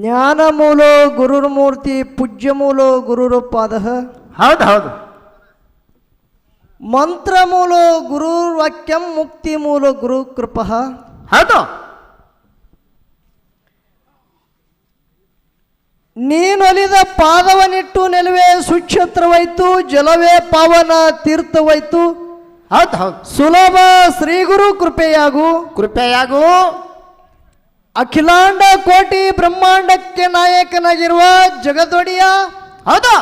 ಜ್ಞಾನ ಮೂಲ ಗುರುರ್ ಮೂರ್ತಿ ಪೂಜ್ಯ ಮೂಲ ಗುರುರ ಪಾದ ಹೌದು ಹೌದು. ಮಂತ್ರ ಮೂಲ ಗುರುರ್ ವಾಕ್ಯಂ ಮುಕ್ತಿ ಮೂಲ ಗುರು ಕೃಪ ಹೌದು. ನೀನೊಲಿದ ಪಾದವನಿಟ್ಟು ನೆಲುವೆ ಸುಕ್ಷತ್ರವಾಯ್ತು ಜಲವೇ ಪಾವನ ತೀರ್ಥವಾಯ್ತು. ಹೌದು ಹೌದು. ಸುಲಭ ಶ್ರೀ ಗುರು ಕೃಪೆಯಾಗು. ಕೃಪೆಯಾಗು. ಅಖಿಲಾಂಡ ಕೋಟಿ ಬ್ರಹ್ಮಾಂಡಕ್ಕೆ ನಾಯಕನಾಗಿರುವ ಜಗದೊಡೆಯ ಹೌದು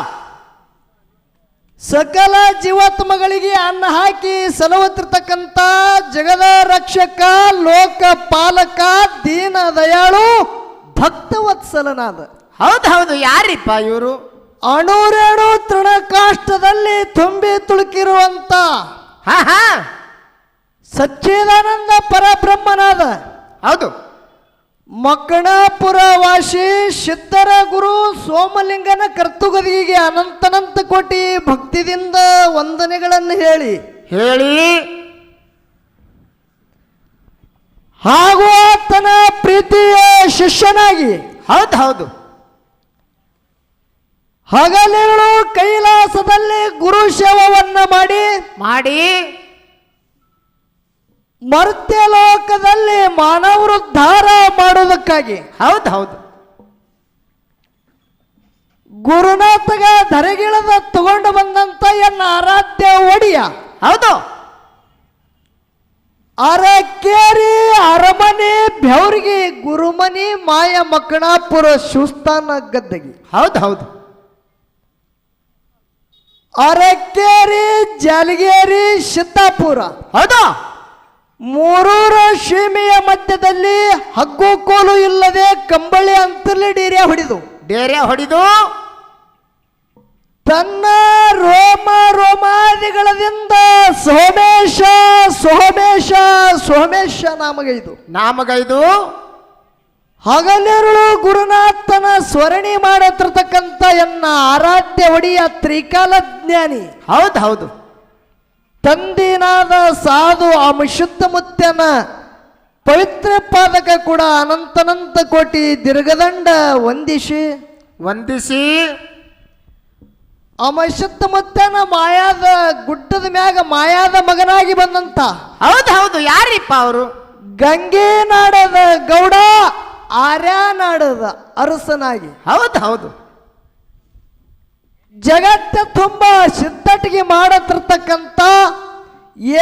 ಸಕಲ ಜೀವಾತ್ಮಗಳಿಗೆ ಅನ್ನ ಹಾಕಿ ಸಲವತ್ತಿರ್ತಕ್ಕಂಥ ಜಗದ ರಕ್ಷಕ ಲೋಕ ಪಾಲಕ ದೀನ ದಯಾಳು ಭಕ್ತವತ್ಸಲನಾದ. ಹೌದು ಹೌದು. ಯಾರಿಪ್ಪ ಇವರು? ಅಣುರೇಣು ತೃಣಕಾಷ್ಟದಲ್ಲಿ ತುಂಬಿ ತುಳುಕಿರುವಂತ ಹಾ ಹಾ. ಸಚ್ಚಿದಾನಂದ ಪರಬ್ರಹ್ಮನಾದ ಹೌದು. ಮಕ್ಕಣಾಪುರ ವಾಸಿ ಸಿದ್ಧರ ಗುರು ಸೋಮಲಿಂಗನ ಕರ್ತುಗದಿಗೆ ಅನಂತನಂತ ಕೋಟಿ ಭಕ್ತಿದಿಂದ ವಂದನೆಗಳನ್ನು ಹೇಳಿ. ಹೇಳಿ. ಹಾಗೂ ಆತನ ಪ್ರೀತಿಯ ಶಿಷ್ಯನಾಗಿ. ಹೌದು ಹೌದು. ಹಗಲಿರುಳು ಕೈಲಾಸದಲ್ಲಿ ಗುರು ಶವವನ್ನು ಮಾಡಿ. ಮಾಡಿ. ಮರ್ತ್ಯ ಲೋಕದಲ್ಲಿ ಧಾರ ಮಾಡೋದಕ್ಕಾಗಿ ಹೌದು ಹೌದು. ಗುರುನಾಥಗ ಧರೆಗಿಳದ ತಗೊಂಡು ಬಂದಂತ ಎನ್ನ ಆರಾಧ್ಯ ಒಡಿಯ. ಹೌದು. ಅರಕೇರಿ ಅರಮನೆ ಬೆವರಿಗೆ ಗುರುಮನಿ ಮಾಯ ಮಕ್ಕಣಾಪುರ ಶಿವಸ್ಥಾನ ಗದ್ದಗಿ. ಹೌದು ಹೌದು. ಅರಕೇರಿ ಜಲಗೇರಿ ಸಿದ್ದಾಪುರ. ಹೌದು. ಮೂರೂರ ಸೀಮೆಯ ಮಧ್ಯದಲ್ಲಿ ಹಗ್ಗು ಕೋಲು ಇಲ್ಲದೆ ಕಂಬಳಿ ಅಂತಲೇ ಡೇರೆ ಹೊಡೆದು. ಡೇರೆ ಹೊಡೆದು. ತನ್ನ ರೋಮ ರೋಮಾದಿಗಳದಿಂದ ಸೋಮೇಶ ಸೋಮೇಶ ಸೋಮೇಶ ನಾಮಗೈದು. ನಾಮಗೈದು. ಹಗಲಿರುಳು ಗುರುನಾಥನ ಸ್ವರಣಿ ಮಾಡತಿರ್ತಕ್ಕಂಥ ಎನ್ನ ಆರಾಧ್ಯ ಒಡಿಯ ತ್ರಿಕಾಲ ಜ್ಞಾನಿ ಹೌದು ಹೌದು. ತಂದಿನಾದ ಸಾಧು ಅಮಶುದ್ಧ ಮುತ್ಯನ ಪವಿತ್ರ ಪಾದಕ ಕೂಡ ಅನಂತನಂತ ಕೋಟಿ ದೀರ್ಘದಂಡ ವಂದಿಸಿ. ವಂದಿಸಿ. ಅಮಶುದ್ಧ ಮುತ್ಯನ ಮಾಯಾದ ಗುಡ್ಡದ ಮ್ಯಾಗ ಮಾಯಾದ ಮಗನಾಗಿ ಬಂದಂತ. ಹೌದು ಹೌದು. ಯಾರಿಪ್ಪ ಅವರು? ಗಂಗೆ ನಾಡದ ಗೌಡ ಆರ್ಯ ನಾಡದ ಅರಸನಾಗಿ. ಹೌದು ಹೌದು. ಜಗತ್ತ ತುಂಬ ಸಿದ್ಧಟಿಗೆ ಮಾಡತಿರ್ತಕ್ಕಂಥ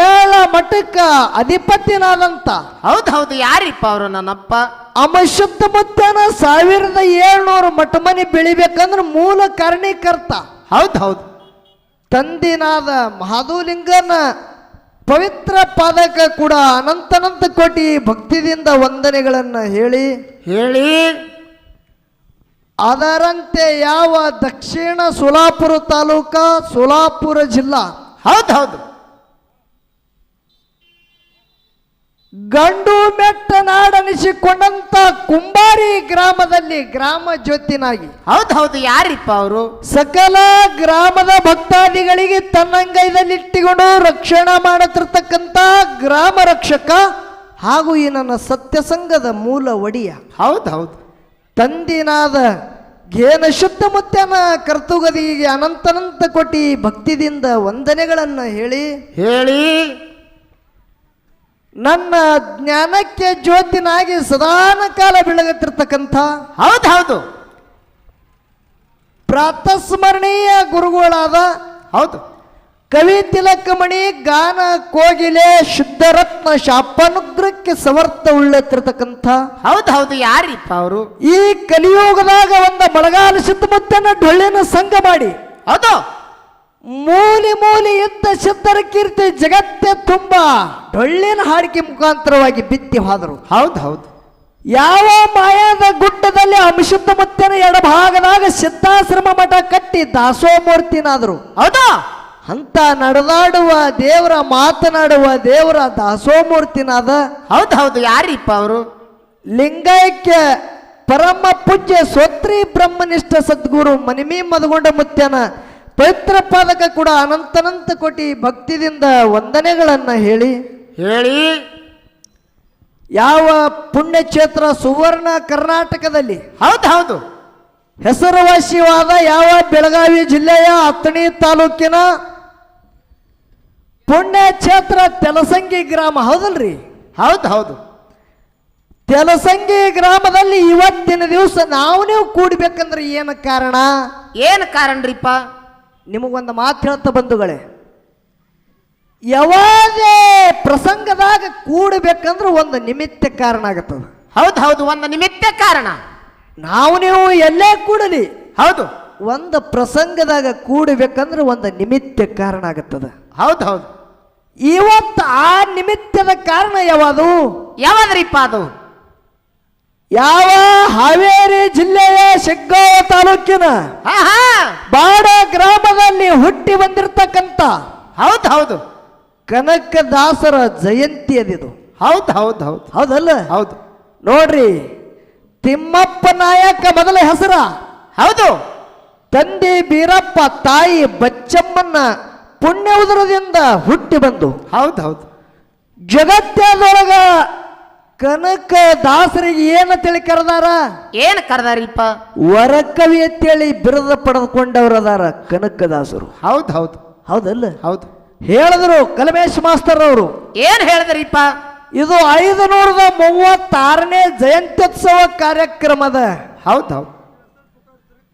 ಏಳ ಮಠಕ್ಕ ಅಧಿಪತ್ಯನಾದಂತ ಹೌದು ಹೌದು ಯಾರಿಪ್ಪ ಅವರು ನನ್ನಪ್ಪ? ಅಮಶುದ್ಧ ಮುತ್ತನ ಸಾವಿರದ ಏಳ್ನೂರು ಮಠ ಮನೆ ಬೆಳಿಬೇಕಂದ್ರೆ ಮೂಲ ಕಾರಣೀಕರ್ತ. ಹೌದು ಹೌದು. ತಂದಿನಾದ ಮಹಾದೂಲಿಂಗನ ಪವಿತ್ರ ಪಾದಕ ಕೂಡ ಅನಂತನಂತ ಕೋಟಿ ಭಕ್ತಿದಿಂದ ವಂದನೆಗಳನ್ನು ಹೇಳಿ. ಹೇಳಿ. ಅದರಂತೆ ಯಾವ ದಕ್ಷಿಣ ಸೋಲಾಪುರ ತಾಲೂಕ ಸೋಲಾಪುರ ಜಿಲ್ಲಾ? ಹೌದು ಹೌದು. ಗಂಡು ಮೆಟ್ಟ ನಾಡನಿಸಿಕೊಂಡಂತ ಕುಂಬಾರಿ ಗ್ರಾಮದಲ್ಲಿ ಗ್ರಾಮ ಜ್ಯೋತಿನಾಗಿ. ಹೌದು ಹೌದು ಯಾರಿಪ್ಪ ಅವರು? ಸಕಲ ಗ್ರಾಮದ ಭಕ್ತಾದಿಗಳಿಗೆ ತನ್ನಂಗೈದಲ್ಲಿಟ್ಟಿಕೊಂಡು ರಕ್ಷಣೆ ಮಾಡುತ್ತಿರ್ತಕ್ಕಂತ ಗ್ರಾಮ ರಕ್ಷಕ ಹಾಗೂ ಈ ನನ್ನ ಸತ್ಯಸಂಗದ ಮೂಲ ಒಡೆಯ. ಹೌದು ಹೌದು. ತಂದಿನಾದ ಗೇನ ಶುದ್ಧ ಮುತ್ತನ ಕರ್ತುಗದಿಗೆ ಅನಂತನಂತ ಕೊಟ್ಟಿ ಭಕ್ತಿದಿಂದ ವಂದನೆಗಳನ್ನು ಹೇಳಿ ಹೇಳಿ ನನ್ನ ಜ್ಞಾನಕ್ಕೆ ಜ್ಯೋತಿನಾಗಿ ಸದಾನ ಕಾಲ ಬೆಳಗುತ್ತಿರ್ತಕ್ಕಂಥ ಹೌದು ಹೌದು. ಪ್ರಾತಸ್ಮರಣೀಯ ಗುರುಗಳಾದ ಹೌದು. ಕವಿ ತಿಲಕಮಣಿ ಗಾನ ಕೋಗಿಲೆ ಶುದ್ಧರತ್ನ ಶಾಪಾನುಗ್ರಹಕ್ಕೆ ಸಮರ್ಥ ಉಳ್ಳತಿರ್ತಕ್ಕಂಥ ಹೌದು ಹೌದು ಯಾರಿಪ್ಪ ಅವರು? ಈ ಕಲಿಯುಗದಾಗ ಒಂದ ಮಳೆಗಾಲ ಸಿದ್ಧಮತ್ತನ ಡೊಳ್ಳಿನ ಸಂಘ ಮಾಡಿ. ಹೌದು. ಮೂಲೆ ಮೂಲೆ ಇದ್ದ ಸಿದ್ಧರ ಕೀರ್ತಿ ಜಗತ್ತೇ ತುಂಬ. ಡೊಳ್ಳಿನ ಹಾಡಿಕೆ ಮುಖಾಂತರವಾಗಿ ಬಿತ್ತಿ ಹೋದರು. ಹೌದು ಹೌದು. ಯಾವ ಮಾಯಾದ ಗುಡ್ಡದಲ್ಲಿ ಅಂಶುದ್ಧ ಮತ್ತೆ ಎಡಭಾಗದಾಗ ಸಿದ್ಧಾಶ್ರಮ ಮಠ ಕಟ್ಟಿ ದಾಸೋಮೂರ್ತಿನಾದರು. ಹೌದು. ಅಂತ ನಡೆದಾಡುವ ದೇವರ ಮಾತನಾಡುವ ದೇವರ ದಾಸೋಮೂರ್ತಿನಾದ ಹೌದು ಹೌದು ಯಾರಿಪ್ಪ ಅವರು? ಲಿಂಗೈಕ್ಯ ಪರಮ ಪೂಜ್ಯ ಸ್ವತ್ರಿ ಬ್ರಹ್ಮನಿಷ್ಠ ಸದ್ಗುರು ಮನಿಮಿ ಮದಗೊಂಡ ಮುತ್ಯನ ಪವಿತ್ರ ಪಾದಕ ಕೂಡ ಅನಂತನಂತ ಕೋಟಿ ಭಕ್ತಿದಿಂದ ವಂದನೆಗಳನ್ನು ಹೇಳಿ. ಹೇಳಿ. ಯಾವ ಪುಣ್ಯಕ್ಷೇತ್ರ ಸುವರ್ಣ ಕರ್ನಾಟಕದಲ್ಲಿ? ಹೌದು ಹೌದು. ಹೆಸರುವಾಸಿಯಾದ ಯಾವ ಬೆಳಗಾವಿ ಜಿಲ್ಲೆಯ ಹತ್ತಣಿ ತಾಲೂಕಿನ ಪುಣ್ಯಕ್ಷೇತ್ರ ತೆಲಸಂಗಿ ಗ್ರಾಮ ಹೌದಲ್ರಿ? ಹೌದು ಹೌದು. ತೆಲಸಂಗಿ ಗ್ರಾಮದಲ್ಲಿ ಇವತ್ತಿನ ದಿವಸ ನಾವು ನೀವು ಕೂಡ್ಬೇಕಂದ್ರೆ ಏನು ಕಾರಣ? ಏನು ಕಾರಣ್ರಿಪ್ಪ? ನಿಮಗೊಂದು ಮಾತು ಹೇಳ್ತಾ ಬಂಧುಗಳೇ ಯಾವಾಗೇ ಪ್ರಸಂಗದಾಗ ಕೂಡಬೇಕಂದ್ರೆ ಒಂದು ನಿಮಿತ್ತ ಕಾರಣ ಆಗತ್ತದ. ಹೌದು ಹೌದು ಒಂದು ನಿಮಿತ್ತ ಕಾರಣ. ನಾವು ನೀವು ಎಲ್ಲೇ ಕೂಡಲಿ ಹೌದು. ಒಂದು ಪ್ರಸಂಗದಾಗ ಕೂಡಬೇಕಂದ್ರೆ ಒಂದು ನಿಮಿತ್ತ ಕಾರಣ ಆಗತ್ತದ. ಹೌದು ಹೌದು. ಇವತ್ತು ಆ ನಿಮಿತ್ತದ ಕಾರಣ ಯಾವುದು? ಯಾವದ್ರಿಪ್ಪ ಅದು ಯಾವ ಹಾವೇರಿ ಜಿಲ್ಲೆಯ ಶಿಗ್ಗಾಂವ ತಾಲೂಕಿನ ಹಾ ಹಾ ಬಾಡ ಗ್ರಾಮದಲ್ಲಿ ಹುಟ್ಟಿ ಬಂದಿರತಕ್ಕಂತ ಹೌದು ಹೌದು. ಕನಕದಾಸರ ಜಯಂತಿ ಅದಿದು ಹೌದು ಹೌದು ಹೌದು. ಹೌದಲ್ಲ? ಹೌದು. ನೋಡ್ರಿ ತಿಮ್ಮಪ್ಪ ನಾಯಕ ಮೊದಲ ಹೆಸರ. ಹೌದು. ತಂದೆ ಬೀರಪ್ಪ ತಾಯಿ ಬಚ್ಚಮ್ಮನ್ನ ಪುಣ್ಯ ಉದರದಿಂದ ಹುಟ್ಟಿ ಬಂದು ಹೌದು ಹೌದು. ಜಗತ್ತದೊಳಗ ಕನಕ ದಾಸರಿಗೆ ಏನು ತಿಳಿ ಕರೆದಾರ? ಏನು ವರ ವರಕವಿ ಅಂತೇಳಿ ಬಿರುದ ಪಡೆದುಕೊಂಡವರದಾರ ಕನಕದಾಸರು ಹೌದು ಹೌದು. ಹೌದಲ್ಲ? ಹೌದು. ಹೇಳಿದ್ರು ಕಲಮೇಶ್ ಮಾಸ್ತರ್ ಅವರು. ಏನ್ ಹೇಳಿದ್ರಿಪ್ಪ ಇದು ಐದು ನೂರದ ಮೂವತ್ತಾರನೇ ಜಯಂತ್ಯೋತ್ಸವ ಕಾರ್ಯಕ್ರಮದ ಹೌದು ಹೌದು.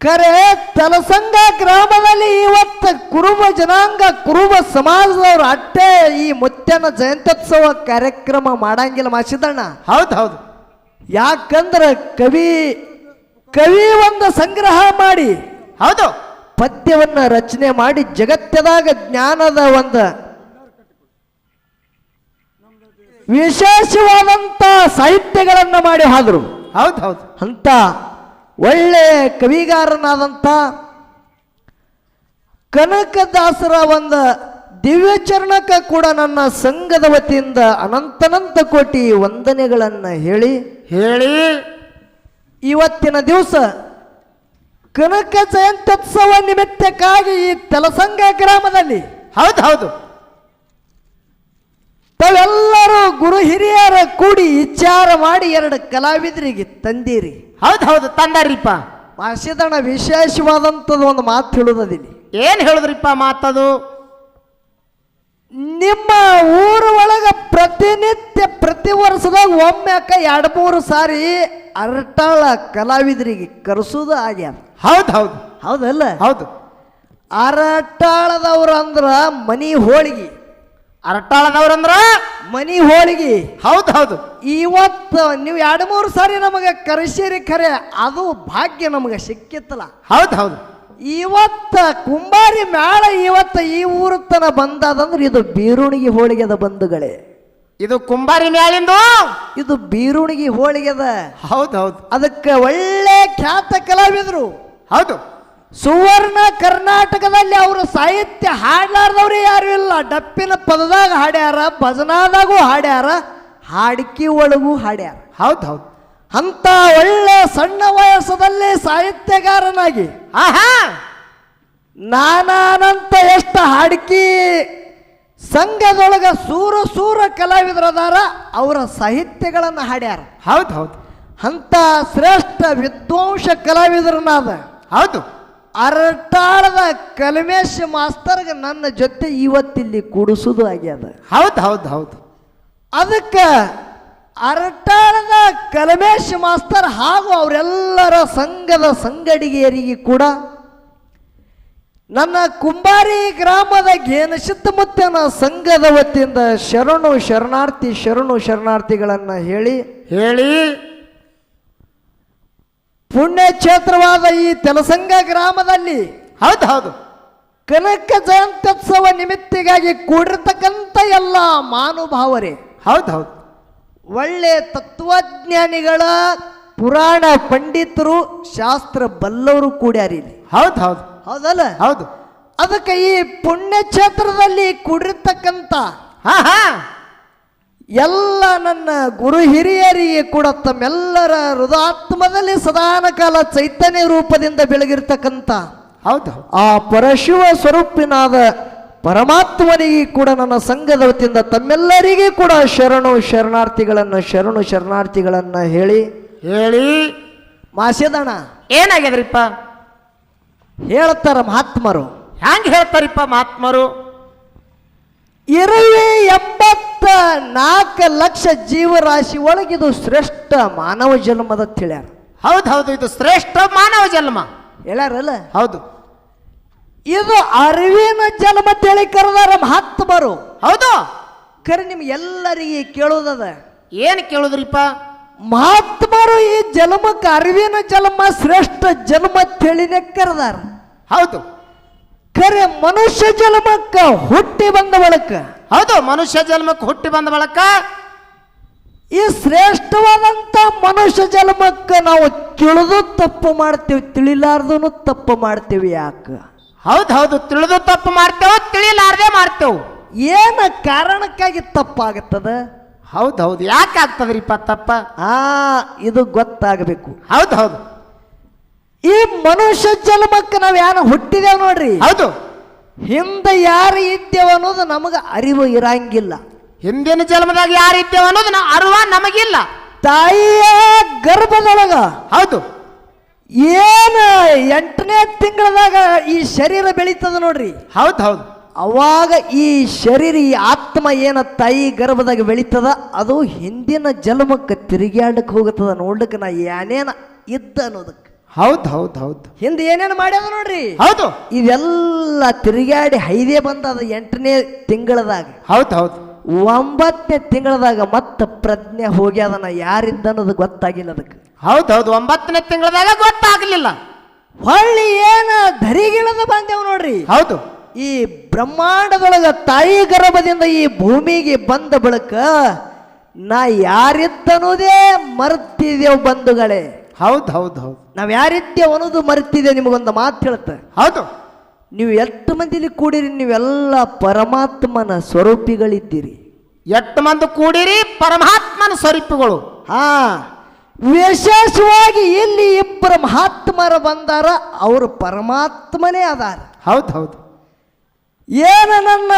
ಕರೆ ತಲಸಂಗ ಗ್ರಾಮದಲ್ಲಿ ಇವತ್ತು ಕುರುಬ ಜನಾಂಗ ಕುರುಬ ಸಮಾಜದವರು ಅಟ್ಟೆ ಈ ಮುತ್ಯನ ಜಯಂತ್ಯೋತ್ಸವ ಕಾರ್ಯಕ್ರಮ ಮಾಡಂಗಿಲ್ಲ ಮಾಸಿದಣ್ಣ. ಹೌದು ಹೌದು. ಯಾಕಂದ್ರೆ ಕವಿ ಕವಿ ಒಂದು ಸಂಗ್ರಹ ಮಾಡಿ ಹೌದು. ಪದ್ಯವನ್ನ ರಚನೆ ಮಾಡಿ ಜಗತ್ತದಾಗ ಜ್ಞಾನದ ಒಂದು ವಿಶೇಷವಾದಂತ ಸಾಹಿತ್ಯಗಳನ್ನ ಮಾಡಿ ಹಾದ್ರು. ಹೌದು ಹೌದು. ಅಂತ ಒಳ್ಳೆ ಕವಿಗಾರನಾದಂಥ ಕನಕದಾಸರ ಒಂದು ದಿವ್ಯಚರಣಕ್ಕೆ ಕೂಡ ನನ್ನ ಸಂಘದ ವತಿಯಿಂದ ಅನಂತನಂತ ಕೋಟಿ ವಂದನೆಗಳನ್ನು ಹೇಳಿ ಹೇಳಿ. ಇವತ್ತಿನ ದಿವಸ ಕನಕ ಜಯಂತ್ಯೋತ್ಸವ ನಿಮಿತ್ತಕ್ಕಾಗಿ ಈ ತಲಸಂಗ ಗ್ರಾಮದಲ್ಲಿ ಹೌದು ಹೌದು. ತಾವೆಲ್ಲರೂ ಗುರು ಹಿರಿಯರ ಕೂಡಿ ವಿಚಾರ ಮಾಡಿ ಎರಡು ಕಲಾವಿದರಿಗೆ ತಂದಿರಿ. ಹೌದು ಹೌದು ತಂದಾರಿಪ್ಪ. ಮಾಸಿದಣ ವಿಶೇಷವಾದಂಥದ್ದು ಒಂದು ಮಾತು ಹೇಳುವುದಿಲ್ಲ ಏನು ಹೇಳುದ್ರಿಪ್ಪ ಮಾತದು? ನಿಮ್ಮ ಊರ ಒಳಗೆ ಪ್ರತಿನಿತ್ಯ ಪ್ರತಿ ವರ್ಷದಾಗ ಒಮ್ಮೆ ಅಕ್ಕ ಎರಡು ಮೂರು ಸಾರಿ ಅರಟಾಳ ಕಲಾವಿದರಿಗೆ ಕರೆಸೋದು ಆಗ್ಯಾರ. ಹೌದು ಹೌದು. ಹೌದಲ್ಲ? ಹೌದು. ಅರಟಾಳದವ್ರು ಅಂದ್ರೆ ಮನಿ ಹೋಳಿಗೆ. ಅರಟಾಳದವ್ರಂದ್ರ ಮನಿ ಹೋಳಿಗೆ. ಹೌದು ಹೌದು. ಇವತ್ತು ನೀವು ಎರಡು ಮೂರು ಸಾರಿ ನಮಗೆ ಕರೆಸಿರಿ ಖರೆ ಅದು ಭಾಗ್ಯ ನಮಗೆ ಸಿಕ್ಕಿತ್ತಲ್ಲ. ಹೌದು ಹೌದು. ಇವತ್ತ ಕುಂಬಾರಿ ಮ್ಯಾಳ ಇವತ್ತ ಈ ಊರ ತನ ಬಂದದಂದ್ರೆ ಇದು ಬೀರುಣಿಗೆ ಹೋಳಿಗೆದ ಬಂಧುಗಳೇ. ಇದು ಕುಂಬಾರಿ ಮ್ಯಾಲಿಂದು ಇದು ಬೀರುಣಿಗೆ ಹೋಳಿಗೆದ. ಹೌದು ಹೌದು. ಅದಕ್ಕೆ ಒಳ್ಳೆ ಖ್ಯಾತ ಕಲಾವಿದರು. ಹೌದು. ಸುವರ್ಣ ಕರ್ನಾಟಕದಲ್ಲಿ ಅವರು ಸಾಹಿತ್ಯ ಹಾಡ್ಲಾರ್ದವ್ರೆ ಯಾರು ಇಲ್ಲ. ಡಪ್ಪಿನ ಪದದಾಗ ಹಾಡ್ಯಾರ ಭಜನಾದಾಗೂ ಹಾಡ್ಯಾರ ಹಾಡಿಕೆ ಒಳಗೂ ಹಾಡ್ಯಾರ. ಹೌದು ಹೌದು. ಅಂತ ಒಳ್ಳೆ ಸಣ್ಣ ವಯಸ್ಸದಲ್ಲಿ ಸಾಹಿತ್ಯಗಾರನಾಗಿ ಆಹಾ! ನಾನಂತ ಎಷ್ಟು ಹಾಡಿಕೆ ಸಂಘದೊಳಗ ಸೂರ ಸೂರ ಕಲಾವಿದರದಾರ ಅವರ ಸಾಹಿತ್ಯಗಳನ್ನು ಹಾಡ್ಯಾರ. ಹೌದು ಹೌದು. ಅಂತ ಶ್ರೇಷ್ಠ ವಿದ್ವಾಂಸ ಕಲಾವಿದರನಾದ ಹೌದು. ಅರಟಾಳದ ಕಲ್ಮೇಶ್ ಮಾಸ್ತರ್ಗೆ ನನ್ನ ಜೊತೆ ಇವತ್ತಿಲ್ಲಿ ಕೂಡಿಸೋದು ಆಗ್ಯದ. ಹೌದು ಹೌದು ಹೌದು. ಅದಕ್ಕೆ ಅರಟಾಳದ ಕಲ್ಮೇಶ್ ಮಾಸ್ತರ್ ಹಾಗೂ ಅವರೆಲ್ಲರ ಸಂಘದ ಸಂಗಡಿಗೆಯರಿಗೆ ಕೂಡ ನನ್ನ ಕುಂಬಾರಿ ಗ್ರಾಮದ ಗೇನ ಸುತ್ತಮುತ್ತನ ಸಂಘದ ವತಿಯಿಂದ ಶರಣು ಶರಣಾರ್ಥಿ ಶರಣು ಶರಣಾರ್ಥಿಗಳನ್ನು ಹೇಳಿ ಹೇಳಿ. ಪುಣ್ಯಕ್ಷೇತ್ರವಾದ ಈ ತೆಲಸಂಗ ಗ್ರಾಮದಲ್ಲಿ ಹೌದು ಹೌದು. ಕನಕ ಜಯಂತ್ಯೋತ್ಸವ ನಿಮಿತ್ತಿಗಾಗಿ ಕೂಡಿರ್ತಕ್ಕಂಥ ಎಲ್ಲ ಮಾನುಭಾವರೇ ಹೌದು ಹೌದು. ಒಳ್ಳೆ ತತ್ವಜ್ಞಾನಿಗಳ ಪುರಾಣ ಪಂಡಿತರು ಶಾಸ್ತ್ರ ಬಲ್ಲವರು ಕೂಡ್ಯಾರಿ ಇಲ್ಲಿ. ಹೌದು ಹೌದು. ಹೌದಲ್ಲ? ಹೌದು. ಅದಕ್ಕೆ ಈ ಪುಣ್ಯಕ್ಷೇತ್ರದಲ್ಲಿ ಕೂಡಿರ್ತಕ್ಕಂಥ ಹಾ ಹಾ. ಎಲ್ಲ ನನ್ನ ಗುರು ಹಿರಿಯರಿಗೆ ಕೂಡ ತಮ್ಮೆಲ್ಲರ ಹೃದಾತ್ಮದಲ್ಲಿ ಸದಾನ ಕಾಲ ಚೈತನ್ಯ ರೂಪದಿಂದ ಬೆಳಗಿರ್ತಕ್ಕಂಥ ಹೌದು. ಆ ಪರಶಿವ ಸ್ವರೂಪಿನಾದ ಪರಮಾತ್ಮನಿಗೆ ಕೂಡ ನನ್ನ ಸಂಘದ ವತಿಯಿಂದ ತಮ್ಮೆಲ್ಲರಿಗೂ ಕೂಡ ಶರಣು ಶರಣಾರ್ಥಿಗಳನ್ನು ಶರಣು ಶರಣಾರ್ಥಿಗಳನ್ನು ಹೇಳಿ. ಹೇಳಿ. ಮಾಸ್ಯದಣ ಏನಾಗ್ಯದ್ರಿಪ್ಪ? ಹೇಳ್ತಾರ ಮಹಾತ್ಮರು. ಹ್ಯಾಂಗ ಹೇಳ್ತಾರಿಪ್ಪ ಮಹಾತ್ಮರು? ಇರುವೆ ಎಂಬತ್ತ ನಾಲ್ಕು ಲಕ್ಷ ಜೀವರಾಶಿ ಒಳಗಿದು ಶ್ರೇಷ್ಠ ಮಾನವ ಜನ್ಮದ ಹೇಳ್ಯಾರ. ಹೌದು ಹೌದು ಇದು ಶ್ರೇಷ್ಠ ಮಾನವ ಜನ್ಮ. ಹೇಳ್ಯಾರಲ್ಲ? ಹೌದು. ಇದು ಅರಿವಿನ ಜನ್ಮ ತಿಳಿ ಕರೆದಾರ ಮಹಾತ್ಮರು. ಹೌದು. ಕರೆ ನಿಮ್ಗೆ ಎಲ್ಲರಿಗೆ ಕೇಳೋದದ ಏನು ಕೇಳುದ್ರಿಪ್ಪ? ಮಹಾತ್ಮರು ಈ ಜನ್ಮಕ್ಕೆ ಅರಿವಿನ ಜನ್ಮ ಶ್ರೇಷ್ಠ ಜನ್ಮ ತಿಳಿನೇ ಕರೆದಾರ. ಹೌದು. ಖರೆ ಮನುಷ್ಯ ಜನ್ಮಕ್ಕ ಹುಟ್ಟಿ ಬಂದ ಬಳಕ. ಹೌದು ಮನುಷ್ಯ ಜನ್ಮಕ್ಕೆ ಹುಟ್ಟಿ ಬಂದ ಬಳಕ. ಈ ಶ್ರೇಷ್ಠವಾದಂತ ಮನುಷ್ಯ ಜನ್ಮಕ್ಕೆ ನಾವು ತಿಳಿದು ತಪ್ಪು ಮಾಡ್ತೇವೆ ತಿಳಿಲಾರ್ದು ತಪ್ಪು ಮಾಡ್ತೇವೆ ಯಾಕ? ಹೌದು ಹೌದು ತಿಳಿದು ತಪ್ಪು ಮಾಡ್ತೇವೆ ತಿಳಿಲಾರ್ದೇ ಮಾಡ್ತೇವೆ. ಏನ ಕಾರಣಕ್ಕಾಗಿ ತಪ್ಪಾಗುತ್ತದ? ಹೌದು ಹೌದು ಯಾಕೆ ಆಗ್ತದ್ರಿಪ್ಪ ತಪ್ಪ? ಆ ಇದು ಗೊತ್ತಾಗಬೇಕು. ಹೌದು ಹೌದು. ಈ ಮನುಷ್ಯ ಜನ್ಮಕ್ಕೆ ನಾವು ಯಾರು ಹುಟ್ಟಿದೇವ್ ನೋಡ್ರಿ. ಹೌದು. ಹಿಂದೆ ಯಾರು ಇದ್ದೇವ ಅನ್ನೋದು ನಮಗೆ ಅರಿವು ಇರಂಗಿಲ್ಲ. ಹಿಂದಿನ ಜನ್ಮದಾಗ ಯಾರು ಇದ್ದೇವ ಅನ್ನೋದು ನಾ ಅರಿವ ನಮಗಿಲ್ಲ. ತಾಯಿಯ ಗರ್ಭದೊಳಗ ಹೌದು. ಏನ ಎಂಟನೇ ತಿಂಗಳದಾಗ ಈ ಶರೀರ ಬೆಳೀತದ ನೋಡ್ರಿ. ಹೌದು ಹೌದು. ಅವಾಗ ಈ ಶರೀರ ಈ ಆತ್ಮ ಏನ ತಾಯಿ ಗರ್ಭದಾಗ ಬೆಳೀತದ ಅದು ಹಿಂದಿನ ಜನ್ಮಕ್ಕೆ ತಿರುಗಾಡಕ್ಕೆ ಹೋಗುತ್ತದ ನೋಡ್ಲಿಕ್ಕೆ ನಾ ಏನೇನ ಇದ್ದ ಅನ್ನೋದಕ್ಕೆ. ಹೌದು ಹೌದು ಹೌದು. ಹಿಂದೆ ಏನೇನು ಮಾಡ್ಯಾವ ನೋಡ್ರಿ? ಹೌದು. ಇವೆಲ್ಲ ತಿರುಗಾಡಿ ಹೈದೇ ಬಂದದ ಎಂಟನೇ ತಿಂಗಳದಾಗ. ಹೌದು ಹೌದು. ಒಂಬತ್ತನೇ ತಿಂಗಳದಾಗ ಮತ್ತೆ ಪ್ರಜ್ಞೆ ಹೋಗ್ಯದ ನಾ ಯಾರಿದ್ದ ಅನ್ನೋದು ಗೊತ್ತಾಗಿಲ್ಲ ಅದಕ್ಕೆ. ಹೌದು ಹೌದು. ಒಂಬತ್ತನೇ ತಿಂಗಳದಾಗ ಗೊತ್ತಾಗ್ಲಿಲ್ಲ. ಹೊಳ್ಳಿ ಏನ ಧರಿಗಿಳದ ಬಂದೆವು ನೋಡ್ರಿ? ಹೌದು. ಈ ಬ್ರಹ್ಮಾಂಡದೊಳಗ ತಾಯಿ ಗರ್ಭದಿಂದ ಈ ಭೂಮಿಗೆ ಬಂದ ಬಳಿಕ ನಾ ಯಾರಿದ್ದನೋದೇ ಮರ್ತಿದ್ದೇವು ಬಂಧುಗಳೇ. ಹೌದು ಹೌದು ಹೌದು. ನಾವ್ ರೀತಿ ಅನ್ನೋದು ಮರೆತಿದೆ ನಿಮಗೊಂದು ಮಾತು ಹೇಳುತ್ತೆ ಹೌದು. ನೀವು ಎಷ್ಟು ಮಂದಿಲಿ ಕೂಡಿರಿ ನೀವೆಲ್ಲ ಪರಮಾತ್ಮನ ಸ್ವರೂಪಿಗಳಿದ್ದೀರಿ. ಎಷ್ಟು ಮಂದಿ ಕೂಡಿರಿ ಪರಮಾತ್ಮನ ಸ್ವರೂಪಗಳು. ಹಾ. ವಿಶೇಷವಾಗಿ ಇಲ್ಲಿ ಇಬ್ಬರು ಮಹಾತ್ಮರು ಬಂದಾರ ಅವರು ಪರಮಾತ್ಮನೇ ಅದಾರ. ಹೌದು ಹೌದು. ಏನು ನನ್ನ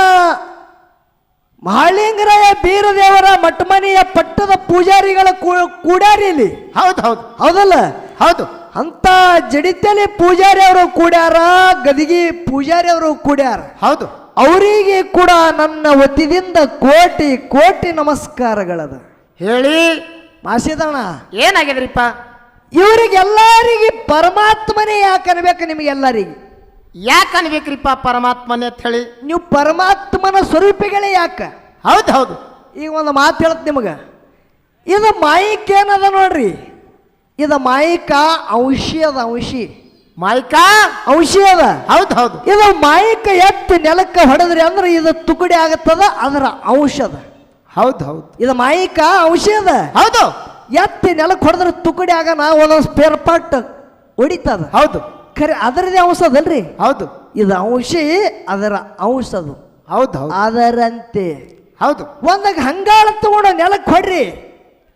ಮಹಾಲಿಂಗರಾಯ ಬೀರದೇವರ ಮಠಮನೆಯ ಪಟ್ಟದ ಪೂಜಾರಿಗಳ ಕೂಡ ಕೂಡ್ಯಾರಿ ಇಲ್ಲಿ? ಹೌದು ಹೌದು. ಹೌದಲ್ಲ? ಹೌದು. ಅಂತ ಜಡಿತಲಿ ಪೂಜಾರಿ ಅವರು ಕೂಡ್ಯಾರ ಗದಗಿ ಪೂಜಾರಿ ಅವರು ಕೂಡ್ಯಾರ? ಹೌದು. ಅವರಿಗೆ ಕೂಡ ನನ್ನ ವತಿಯಿಂದ ಕೋಟಿ ಕೋಟಿ ನಮಸ್ಕಾರಗಳದ. ಹೇಳಿ. ಮಾಸಿದಣ್ಣ ಏನಾಗಿದ್ರಿಪ್ಪ ಇವರಿಗೆಲ್ಲರಿಗೆ ಪರಮಾತ್ಮನೇ ಯಾಕನ್ಬೇಕು ನಿಮಗೆಲ್ಲರಿಗೆ? ಯಾಕೆ ಅನ್ಬೇಕ್ರಿಪ್ಪ ಪರಮಾತ್ಮನೇ ಅಂತ ಹೇಳಿ? ನೀವು ಪರಮಾತ್ಮನ ಸ್ವರೂಪಿಗಳೇ ಯಾಕ? ಹೌದು ಹೌದು. ಈಗ ಒಂದು ಮಾತು ಹೇಳತ್ ನಿಮಗೆ. ಇದು ಮಾಯಿಕ್ ಏನದ ನೋಡ್ರಿ? ಇದು ಮಾಯಿಕ ಔಷಿ ಅದ ಔಷಿ ಮಾಯಿಕ? ಔಷಿ ಅದ ಹೌದು ಹೌದು. ಇದು ಮಾಯಿಕ ಎತ್ತು ನೆಲಕ್ಕೆ ಹೊಡೆದ್ರಿ ಅಂದ್ರೆ ಇದು ತುಕಡಿ ಆಗತ್ತದ? ಅದರ ಔಷಧ. ಹೌದು ಹೌದು. ಇದು ಮಾಯಿಕ ಔಷಧ. ಹೌದು. ಎತ್ತಿ ನೆಲಕ್ಕೆ ಹೊಡೆದ್ರೆ ತುಕಡಿ ಆಗನ ಒಂದೊಂದು ಸ್ಪೇರ್ ಪಾರ್ಟ್ ಹೊಡಿತದ. ಹೌದು. ಖರೆ ಅದರದೇ ಔಷಧ ಅಲ್ರಿ ಹೌದು. ಇದು ಅಂಶ ಅದರ ಔಷಧ. ಹೌದು ಹೌದು. ಅದರಂತೆ. ಹೌದು. ಒಂದಾಗ ಹಂಗಾಳ ತಗೊಂಡು ನೆಲಕ್ಕೆ ಕೊಡ್ರಿ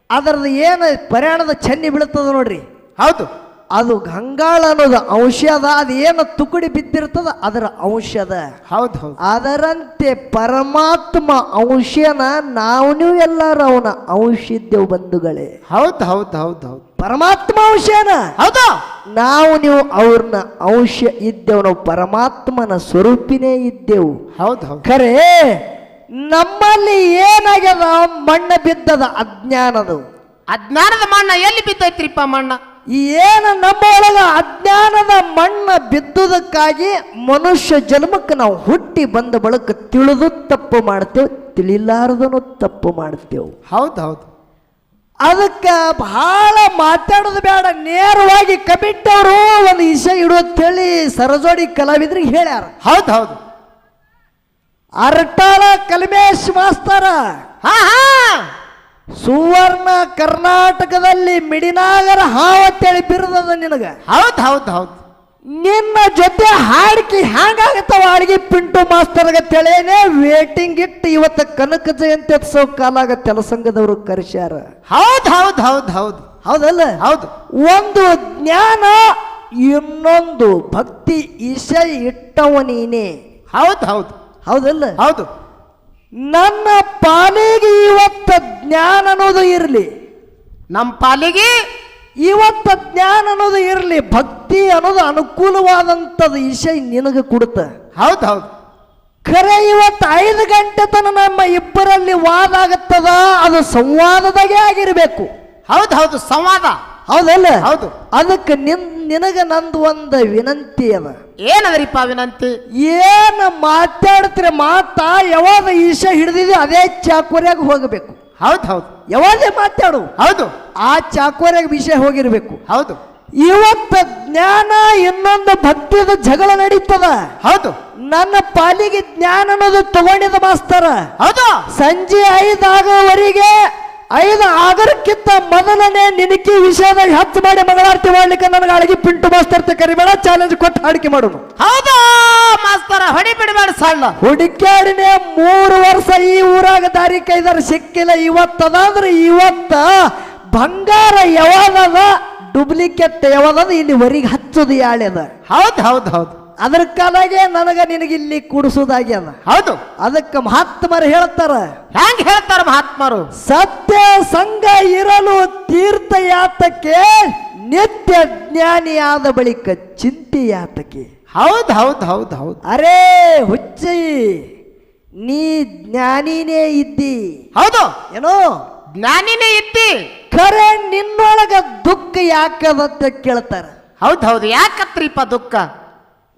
ಅದರದ್ದು ಏನು ಪರಿಯಾಣದ ಚೆನ್ನಿ ಬೀಳ್ತದ ನೋಡ್ರಿ. ಹೌದು. ಅದು ಗಂಗಾಳ ಅನ್ನೋದು ಔಷಧ ಅದು ಏನು ತುಕಡಿ ಬಿದ್ದಿರ್ತದ ಅದರ ಔಷಧ. ಹೌದು ಹೌದು. ಅದರಂತೆ ಪರಮಾತ್ಮ ಔಷಧನ ನಾವು ನೀವು ಎಲ್ಲರೂ ಅವನ ಔಷಧ್ಯ ಬಂಧುಗಳೇ. ಹೌದು ಹೌದು ಹೌದು ಹೌದು. ಪರಮಾತ್ಮ ಔಷಧನ ಹೌದು? ನಾವು ನೀವು ಅವ್ರನ್ನ ಅಂಶ ಇದ್ದೇವು ನಾವು ಪರಮಾತ್ಮನ ಸ್ವರೂಪಿನೇ ಇದ್ದೆವು. ಹೌದು ಹೌದು. ಖರೆ ನಮ್ಮಲ್ಲಿ ಏನಾಗ್ಯದ? ಮಣ್ಣ ಬಿದ್ದದ ಅಜ್ಞಾನದು. ಅಜ್ಞಾನದ ಮಣ್ಣ ಎಲ್ಲಿ ಬಿದ್ದೈತ್ರಿಪ್ಪ ಮಣ್ಣ? ಏನು ನಮ್ಮ ಒಳಗ ಅಜ್ಞಾನದ ಮಣ್ಣ ಬಿದ್ದುದಕ್ಕಾಗಿ ಮನುಷ್ಯ ಜನ್ಮಕ್ಕೆ ನಾವು ಹುಟ್ಟಿ ಬಂದ ಬಳಕ ತಿಳಿದು ತಪ್ಪು ಮಾಡ್ತೇವೆ ತಿಳಿಲಾರ್ದನು ತಪ್ಪು ಮಾಡ್ತೇವೆ. ಹೌದು ಹೌದು. ಅದಕ್ಕೆ ಬಹಳ ಮಾತಾಡೋದು ಬೇಡ ನೇರವಾಗಿ ಕಮಿಟ್ ಅವರು ಒಂದು ವಿಷಯ ಇಡೋತ್ತೇಳಿ ಸರಜೋಡಿ ಕಲಾವಿದ್ರಿಗೆ ಹೇಳ್ಯಾರ. ಹೌದು ಹೌದು. ಅರಟಾಳ ಕಲ್ಮೇಶ್ ಮಾಸ್ತರ. ಹಾ ಹಾ. ಸುವರ್ಣ ಕರ್ನಾಟಕದಲ್ಲಿ ಮಿಡಿನಾಗರ ಹಾವತ್ತೇಳಿ ಬಿರುದದ ನಿನಗ. ಹೌದು ಹೌದು ಹೌದು. ನಿನ್ನ ಜೊತೆ ಹಾಡಿಕೆ ಹ್ಯಾಂಗಾಗತ್ತವ ಅಡಿಗೆ ಪಿಂಟು ಮಾಸ್ತರ್ಗೆ ತಿಳಿಯೇನೆ ವೇಟಿಂಗ್ ಇಟ್ಟು ಇವತ್ತು ಕನಕ ಜಯಂತಿ ಉತ್ಸವ ಕಾಲಾಗ ಕೆಲಸಂಗದವರು ಕರೆಸ್ಯಾರ. ಹೌದು ಹೌದು ಹೌದು ಹೌದು. ಹೌದಲ್ಲ? ಹೌದು. ಒಂದು ಜ್ಞಾನ ಇನ್ನೊಂದು ಭಕ್ತಿ ಈಶ ಇಟ್ಟವ ನೀನೇ. ಹೌದು ಹೌದು. ಹೌದಲ್ಲ? ಹೌದು. ನನ್ನ ಪಾಲಿಗೆ ಇವತ್ತ ಜ್ಞಾನ ಅನ್ನೋದು ಇರಲಿ. ನಮ್ಮ ಪಾಲಿಗೆ? ಇವತ್ತ ಜ್ಞಾನ ಅನ್ನೋದು ಇರಲಿ ಭಕ್ತಿ ಅನ್ನೋದು ಅನುಕೂಲವಾದಂಥದ್ದು ವಿಷಯ ನಿನಗೆ ಕೊಡುತ್ತ. ಹೌದು ಹೌದು. ಖರೆ ಇವತ್ತು ಐದು ಗಂಟೆ ತನ ನಮ್ಮ ಇಬ್ಬರಲ್ಲಿ ವಾದ ಆಗತ್ತದ? ಅದು ಸಂವಾದದಾಗೆ ಆಗಿರಬೇಕು. ಹೌದು ಹೌದು ಸಂವಾದ. ಹೌದಲ್ಲ? ಹೌದು. ಅದಕ್ಕೆ ನಿನ್ ನಿನಗ ನಂದು ಒಂದು ವಿನಂತಿ ಅದ. ಏನದ್ರಿಪ್ಪ ವಿನಂತಿ? ಏನು ಮಾತಾಡ್ತೀರಿ ಮಾತಾ ಯಾವಾಗ ಈಶ ಹಿಡಿದಿದೆ ಅದೇ ಚಾಕೋರ್ಯಾಗ ಹೋಗಬೇಕು. ಹೌದು ಹೌದು. ಯಾವಾಗೇ ಮಾತಾಡು. ಹೌದು. ಆ ಚಾಕೋರ್ಯಾಗ ವಿಷಯ ಹೋಗಿರ್ಬೇಕು. ಹೌದು. ಇವತ್ತ ಜ್ಞಾನ ಇನ್ನೊಂದು ಭಕ್ತಿದ ಜಗಳ ನಡೀತದ. ಹೌದು. ನನ್ನ ಪಾಲಿಗೆ ಜ್ಞಾನ ಅನ್ನೋದು ತಗೊಂಡಿದ ಮಾಸ್ತರ. ಹೌದು. ಸಂಜೆ ಐದು ಆಗೋವರೆಗೆ ಐದು ಆಗರಕ್ಕಿಂತ ಮೊದಲನೇ ನಿನಕಿ ವಿಷಯದಾಗ ಹತ್ತು ಮಾಡಿ ಮಂಗಳಾರತಿ ಮಾಡ್ಲಿಕ್ಕೆ ನನಗೆ ಅಳಗಿ ಪಿಂಟು ಮಾಸ್ತರ್ ಕರಿಬೇಡ ಚಾಲೆಂಜ್ ಕೊಟ್ಟು ಅಡಿಕೆ ಮಾಡೋನು. ಹೌದಾ? ಮಾಸ್ತರ ಹೊಡಿ ಬಿಡಬೇಡ ಸಣ್ಣ. ಹುಡುಕ್ಯಾಡಿನೇ ಮೂರು ವರ್ಷ ಈ ಊರಾಗ ದಾರಿ ಕೈದಾರ ಸಿಕ್ಕಿಲ್ಲ ಇವತ್ತದಾದ್ರೆ ಇವತ್ತ ಬಂಗಾರ ಯಾವಾಗದ ಡೂಪ್ಲಿಕೇಟ್ ಯಾವಾಗದ ಇಲ್ಲಿ ಹೊರಗೆ ಹಚ್ಚೋದು ಯಾಳೆದ ಹೌದು ಹೌದು ಹೌದು. ಅದ್ರ ಕಾಲಾಗೆ ನನಗ ನಿನಗೆ ಇಲ್ಲಿ ಕೂಡಿಸೋದಾಗ್ಯದ ಹೌದು. ಅದಕ್ಕೆ ಮಹಾತ್ಮರು ಹೇಳ್ತಾರ. ಹೆಂಗ್ ಹೇಳ್ತಾರ ಮಹಾತ್ಮರು? ಸತ್ಯ ಸಂಘ ಇರಲು ತೀರ್ಥಯಾತಕ್ಕೆ ನಿತ್ಯ ಜ್ಞಾನಿಯಾದ ಬಳಿಕ ಚಿಂತೆ ಯಾತಕ್ಕೆ ಹೌದು ಹೌದು ಹೌದು ಹೌದು. ಅರೇ ಹುಚ್ಚಿ ನೀ ಜ್ಞಾನಿನೇ ಇದ್ದಿ. ಹೌದು. ಏನೋ? ಜ್ಞಾನಿನೇ ಇದ್ದಿ. ಖರೆ ನಿನ್ನೊಳಗ ದುಃಖ ಯಾಕದಂತ ಕೇಳ್ತಾರ. ಹೌದು ಹೌದು. ಯಾಕತ್ರಿಪ್ಪ ದುಃಖ?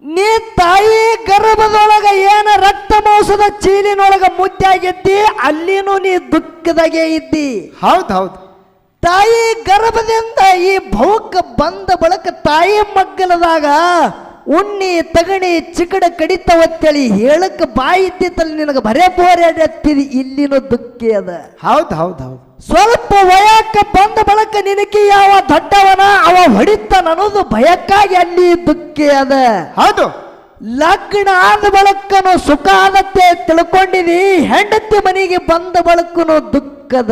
ನೀ ತಾಯಿ ಗರ್ಭದೊಳಗ ಏನ ರಕ್ತ ಮಾಂಸದ ಚೀಲಿನೊಳಗ ಮುದ್ದಾಗಿದ್ದಿ ಅಲ್ಲಿನೂ ನೀ ದುಃಖದಾಗೆ ಇದ್ದಿ. ಹೌದು ಹೌದು. ತಾಯಿ ಗರ್ಭದಿಂದ ಈ ಭೌಕ ಬಂದ ಬಳಕ ತಾಯಿ ಮಗ್ಗಲದಾಗ ಉಣ್ಣಿ ತಗಣಿ ಚಿಕಡ ಕಡಿತವತ್ತೇಳಿ ಹೇಳಕ್ಕೆ ಬಾಯಿ ಇದ್ದಿತ್ತಲ್ಲಿ ನಿನಗೆ ಬರೇ ಬೋರೆ ಇಲ್ಲಿನ ಇಲ್ಲಿನೂ ದುಃಖಿ ಅದ. ಹೌದು ಹೌದು ಹೌದು. ಸ್ವಲ್ಪ ವಯಕ್ಕ ಬಂದ ಬಳಕ ನಿನಗೆ ಯಾವ ದೊಡ್ಡವನ ಅವ ಹೊಡಿತಾನ ಅನ್ನೋದು ಭಯಕ್ಕಾಗಿ ಅಲ್ಲಿ ದುಃಖಿ ಅದ. ಹೌದು. ಲಗ್ನ ಆದ ಬಳಕನು ಸುಖ ಆದತ್ತೆ ತಿಳ್ಕೊಂಡಿದಿ ಹೆಂಡತಿ ಮನೆಗೆ ಬಂದ ಬಳಕನು ದುಃಖದ.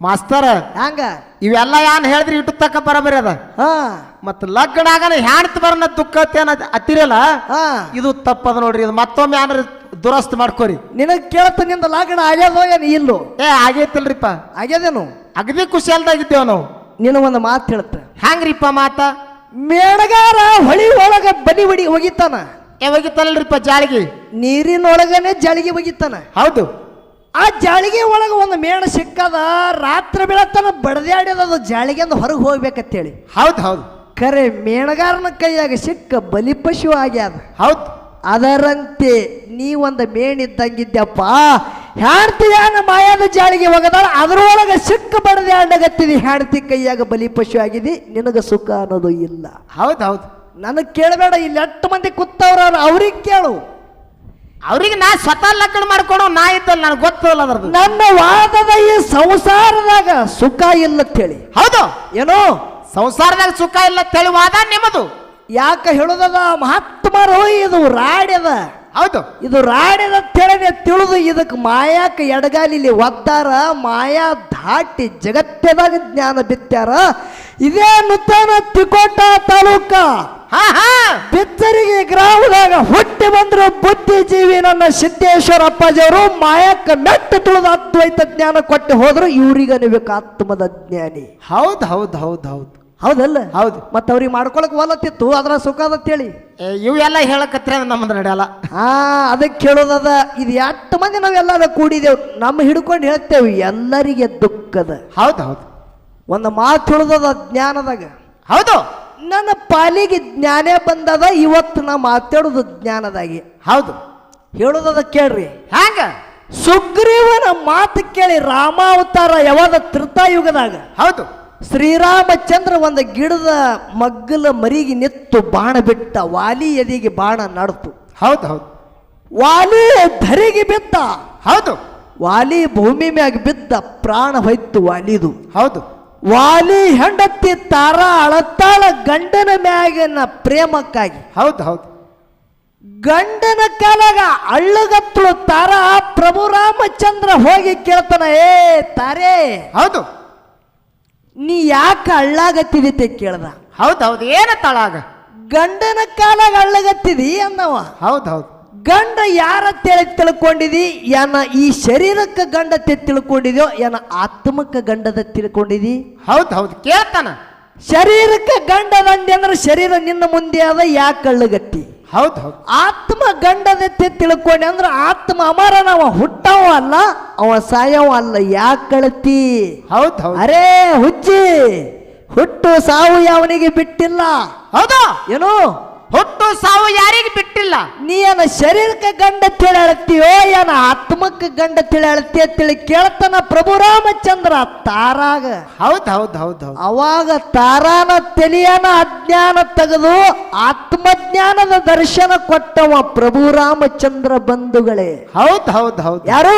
ಮಾಸ್ತರ ಹಂಗ? ಇವೆಲ್ಲ ಯಾನ್ ಹೇಳಿದ್ರಿ ಇಟ್ಟು ತಕ್ಕ ಬರಬರಿ ಅದ ಲಗ್ನ ಆಗನ ಹೆಣ್ತ್ ಬರನ ದುಃಖ ಅತ್ತಿರಲ್ಲ? ಹಾ. ಇದು ತಪ್ಪದ ನೋಡ್ರಿ ಇದು ಮತ್ತೊಮ್ಮೆ ಏನಾರ ದುರಸ್ತ್ ಮಾಡ್ಕೋರಿ. ನಿನಗ್ ಕೇಳ್ತ ನಿಂದ ಲಗ್ನ ಆಗ್ಯದೋ ಏನು ಇಲ್ಲೋ? ಏ ಆಗೈತಿಲ್ರಿಪ್ಪ ಆಗ್ಯದೇನು? ಅಗದಿ ಖುಷಿ ಅಲ್ದಾಗಿದ್ದೇವ ನಾವು. ನಿನ್ನ ಒಂದು ಮಾತು ಹೇಳ್ತ. ಹ್ಯಾಂಗ್ರಿಪ್ಪ ಮಾತ? ಮೇಣಗಾರ ಹೊಳಿ ಒಳಗ ಬಲಿ ಬಡಿ ಹೋಗಿತ್ತಾನ? ಯಾವಾಗಿತ್ತಲ್ರಿಪ್ಪ ಜಾಳಿಗೆ? ನೀರಿನೊಳಗನೆ ಜಾಳಿಗೆ ಹೋಗಿತ್ತಾನ? ಹೌದು. ಆ ಜಾಳಿಗೆ ಒಳಗೆ ಒಂದು ಮೇಣ ಸಿಕ್ಕದ ರಾತ್ರಿ ಬೆಳತನ ಬಡದ್ಯಾಡ್ಯದ ಅದು ಜಾಳಿಗೆಂದು ಹೊರಗೆ ಹೋಗ್ಬೇಕಂತೇಳಿ. ಹೌದು ಹೌದು. ಕರೆ ಮೇಣಗಾರನ ಕೈಯಾಗ ಸಿಕ್ಕ ಬಲಿಪಶು ಆಗ್ಯಾದ. ಹೌದು. ಅದರಂತೆ ನೀ ಒಂದು ಮೇಣಿದ್ದಂಗಿದ್ದಪ್ಪ ಹೆಣ್ತಿ ಯಾನ ಮಾಯಾದ ಜಾಳಿಗೆ ಒಗದಾಳ ಅದರೊಳಗೆ ಸಿಕ್ಕ ಬಡದೆ ಅಡ್ಡಗತ್ತಿದಿ ಹ್ಯಾಡ್ತಿ ಕೈಯಾಗ ಬಲಿಪಶು ಆಗಿದೆ ನಿನಗೆ ಸುಖ ಅನ್ನೋದು ಇಲ್ಲ. ಹೌದು ಹೌದು. ನನಗೆ ಕೇಳಬೇಡ ಇಲ್ಲಿ ಎಷ್ಟು ಮಂದಿ ಕೂತವ್ರ ಅವ್ರಿಗೆ ಕೇಳು. ಅವ್ರಿಗೆ ನಾ ಸ್ವತಃ ಲಗ್ನ ಮಾಡ್ಕೊಡೋ ನಾ ಇದ್ದಲ್ಲ ನನಗೆ ಗೊತ್ತಲ್ಲ ಅದ್ರದ್ದು. ನನ್ನ ವಾದದ ಈ ಸಂಸಾರದಾಗ ಸುಖ ಇಲ್ಲ ಹೇಳಿ ಹೌದು. ಏನೋ? ಸಂಸಾರದಾಗ ಸುಖ ಇಲ್ಲ ಹೇಳಿ ವಾದ ನಿಮ್ಮದು. ಯಾಕ ಹೇಳುದದ? ಮಹಾತ್ಮರು ಇದು ರಾಡ್ಯದ. ಹೌದು. ಇದು ರಾಡ್ಯದ ತಿಳಿದೆ ತಿಳಿದು ಇದಕ್ಕೆ ಮಾಯಾಕ ಎಡಗಾಲಿಲಿ ಒದ್ದಾರ ಮಾಯಾ ದಾಟಿ ಜಗತ್ತದಾಗ ಜ್ಞಾನ ಬಿತ್ತಾರ. ಇದೇ ನೂತನ ತಿಕೋಟ ತಾಲೂಕ ಹಾ ಹಾ. ಬಿತ್ತರಿಗೆ ಗ್ರಾಮದಾಗ ಹುಟ್ಟಿ ಬಂದ್ರು ಬುದ್ಧಿಜೀವಿ ನನ್ನ ಸಿದ್ದೇಶ್ವರ ಅಪ್ಪಾಜಿಯವರು ಮಾಯಕ್ಕ ನೆಟ್ಟು ತುಳಿದ ಅದ್ವೈತ ಜ್ಞಾನ ಕೊಟ್ಟು ಹೋದ್ರು ಇವ್ರಿಗೆ ಅನ್ಬೇಕು ಆತ್ಮದ ಜ್ಞಾನಿ. ಹೌದು ಹೌದು ಹೌದು ಹೌದು. ಹೌದಲ್ಲ? ಹೌದು. ಮತ್ತೆ ಅವ್ರಿಗೆ ಮಾಡ್ಕೊಳಕ್ ಒಲತ್ತಿತ್ತು ಅದ್ರ ಸುಖ ಏ, ಇವೆಲ್ಲ ಹೇಳಕತ್ರ ನಮ್ದು ನಮ್ಮದು ನಡೆಯಲ್ಲ ಹಾ ಅದಕ್ಕೆ ಕೇಳೋದದ ಇದು ಎಷ್ಟು ಮಂದಿ ನಾವೆಲ್ಲರೂ ಕೂಡಿದೆವು ನಮ್ಮ ಹಿಡ್ಕೊಂಡು ಹೇಳ್ತೇವೆ ಎಲ್ಲರಿಗೆ ದುಃಖದ. ಹೌದು ಹೌದು. ಒಂದು ಮಾತು ಹೇಳೋದದ ಜ್ಞಾನದಾಗ. ಹೌದು. ನನ್ನ ಪಾಲಿಗೆ ಜ್ಞಾನೇ ಬಂದದ ಇವತ್ತು ನಾ ಮಾತಾಡೋದು ಜ್ಞಾನದಾಗಿ. ಹೌದು. ಹೇಳೋದದ ಕೇಳ್ರಿ. ಹ್ಯಾಂಗ? ಸುಗ್ರೀವನ ಮಾತು ಕೇಳಿ ರಾಮಾವತಾರ ಯಾವಾಗ ತೃತಾಯುಗದಾಗ ಹೌದು. ಶ್ರೀರಾಮಚಂದ್ರ ಒಂದು ಗಿಡದ ಮಗ್ಗಲ ಮರಿಗೆ ನಿತ್ತು ಬಾಣ ಬಿಟ್ಟ ವಾಲಿ ಎದಿಗೆ ಬಾಣ ನಡ್ತು. ಹೌದು ಹೌದು. ವಾಲಿ ಧರಿಗೆ ಬಿತ್ತ. ಹೌದು. ವಾಲಿ ಭೂಮಿ ಮ್ಯಾಗ ಬಿದ್ದ ಪ್ರಾಣ ಹೋಯ್ತು ವಾಲಿದು. ಹೌದು. ವಾಲಿ ಹೆಂಡತಿ ತಾರ ಅಳತಾಳ ಗಂಡನ ಮ್ಯಾಗಿನ ಪ್ರೇಮಕ್ಕಾಗಿ. ಹೌದು ಹೌದು. ಗಂಡನ ಕಾಲಾಗ ಅಳ್ಳಗತ್ತಳು ತಾರ ಪ್ರಭು ರಾಮಚಂದ್ರ ಹೋಗಿ ಕೇಳ್ತಾನ ಏ ತಾರೇ ಹೌದು. ನೀ ಯಾಕೆ ಅಳ್ಳಾಗತ್ತಿದಿ ಕೇಳ್ದ? ಹೌದು ಹೌದು. ಏನ ತಳಾಗ? ಗಂಡನ ಕಾಲಾಗ ಅಳ್ಳಗತ್ತಿದಿ ಅನ್ನವ. ಹೌದು ಹೌದು. ಗಂಡ ಯಾರ ತೆರೆ ತಿಳ್ಕೊಂಡಿದಿ? ಏನ ಈ ಶರೀರಕ್ಕೆ ಗಂಡತೆ ತಿಳ್ಕೊಂಡಿದ್ಯೋ? ಏನ ಆತ್ಮಕ್ಕೆ ಗಂಡದ ತಿಳ್ಕೊಂಡಿದಿ? ಹೌದು ಹೌದು ಕೇಳ್ತಾನ. ಶರೀರಕ್ಕೆ ಗಂಡದಂದೆ ಅಂದ್ರೆ ಶರೀರ ನಿನ್ನ ಮುಂದೆ ಅದ ಯಾಕೆ ಕಳ್ಳಗತ್ತಿ ಹೌದು ಹೌದು. ಆತ್ಮ ಗಂಡದತ್ತೆ ತಿಳ್ಕೊಂಡೆ ಅಂದ್ರೆ ಆತ್ಮ ಅಮರನವ ಹುಟ್ಟವ ಅಲ್ಲ ಅವ ಸಾಯವ ಅಲ್ಲ ಯಾಕೆ ಕಳತಿ ಹೌದು ಹೌದು. ಅರೇ ಹುಚ್ಚಿ ಹುಟ್ಟು ಸಾವು ಯಾವನಿಗೆ ಬಿಟ್ಟಿಲ್ಲ? ಹೌದಾ? ಏನು? ಹುಟ್ಟು ಸಾವು ಯಾರಿಗೆ ಬಿಟ್ಟಿಲ್ಲ? ನೀ ಏನ ಶರೀರಕ್ಕೆ ಗಂಡ ತಿಳಅಳ್ತೀಯೋ ಏನ ಆತ್ಮಕ್ಕೆ ಗಂಡ ತಿಳಿ ಅಳ್ತೀಯ ತಿಳಿ ಕೇಳ್ತಾನ ಪ್ರಭು ರಾಮಚಂದ್ರ ತಾರಾಗ. ಹೌದು ಹೌದು ಹೌದು ಹೌದು. ಅವಾಗ ತಾರಾನ ತಿಳಿಯನ ಅಜ್ಞಾನ ತೆಗೆದು ಆತ್ಮಜ್ಞಾನದ ದರ್ಶನ ಕೊಟ್ಟವ ಪ್ರಭು ರಾಮಚಂದ್ರ ಬಂಧುಗಳೇ. ಹೌದು ಹೌದು ಹೌದು. ಯಾರು?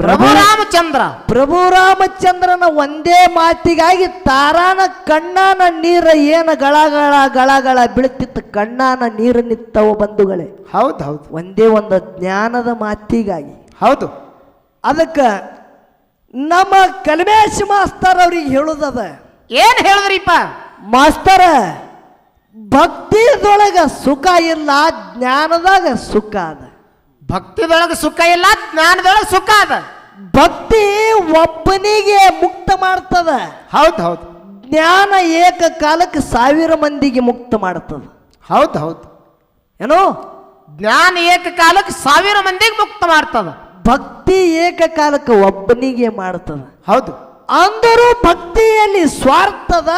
ಪ್ರಭು ರಾಮಚಂದ್ರ. ಪ್ರಭು ರಾಮಚಂದ್ರನ ಒಂದೇ ಮಾತಿಗಾಗಿ ತಾರಾನ ಕಣ್ಣಾನ ನೀರ ಏನ ಗಳಗಳ ಗಳಗಳ ಬೀಳ್ತಿತ್ತು ಕಣ್ಣಾನ ನೀರು ನಿತ್ತವ ಬಂಧುಗಳೇ. ಹೌದು ಹೌದು. ಒಂದೇ ಒಂದು ಜ್ಞಾನದ ಮಾತಿಗಾಗಿ. ಹೌದು. ಅದಕ್ಕೆ ನಮ್ಮ ಕಲ್ಮೇಶ್ ಮಾಸ್ತರ್ ಅವ್ರಿಗೆ ಹೇಳುದದ ಏನ್ ಹೇಳಿದ್ರಿಪ್ಪ? ಮಾಸ್ತರ ಭಕ್ತಿದೊಳಗ ಸುಖ ಇಲ್ಲ ಜ್ಞಾನದಾಗ ಸುಖ ಅದ. ಭಕ್ತಿದೊಳಗೆ ಸುಖ ಇಲ್ಲ ಜ್ಞಾನದೊಳಗೆ ಸುಖ ಅದ. ಭಕ್ತಿ ಒಬ್ಬನಿಗೆ ಮುಕ್ತ ಮಾಡ್ತದ. ಹೌದು ಹೌದು. ಜ್ಞಾನ ಏಕಕಾಲಕ್ಕೆ ಸಾವಿರ ಮಂದಿಗೆ ಮುಕ್ತ ಮಾಡ್ತದ. ಹೌದು ಹೌದು. ಏನೋ? ಜ್ಞಾನ ಏಕಕಾಲಕ್ಕೆ ಸಾವಿರ ಮಂದಿಗೆ ಮುಕ್ತ ಮಾಡ್ತದ. ಭಕ್ತಿ ಏಕಕಾಲಕ್ಕೆ ಒಬ್ಬನಿಗೆ ಮಾಡ್ತದ. ಹೌದು. ಅಂದರೂ ಭಕ್ತಿಯಲ್ಲಿ ಸ್ವಾರ್ಥದ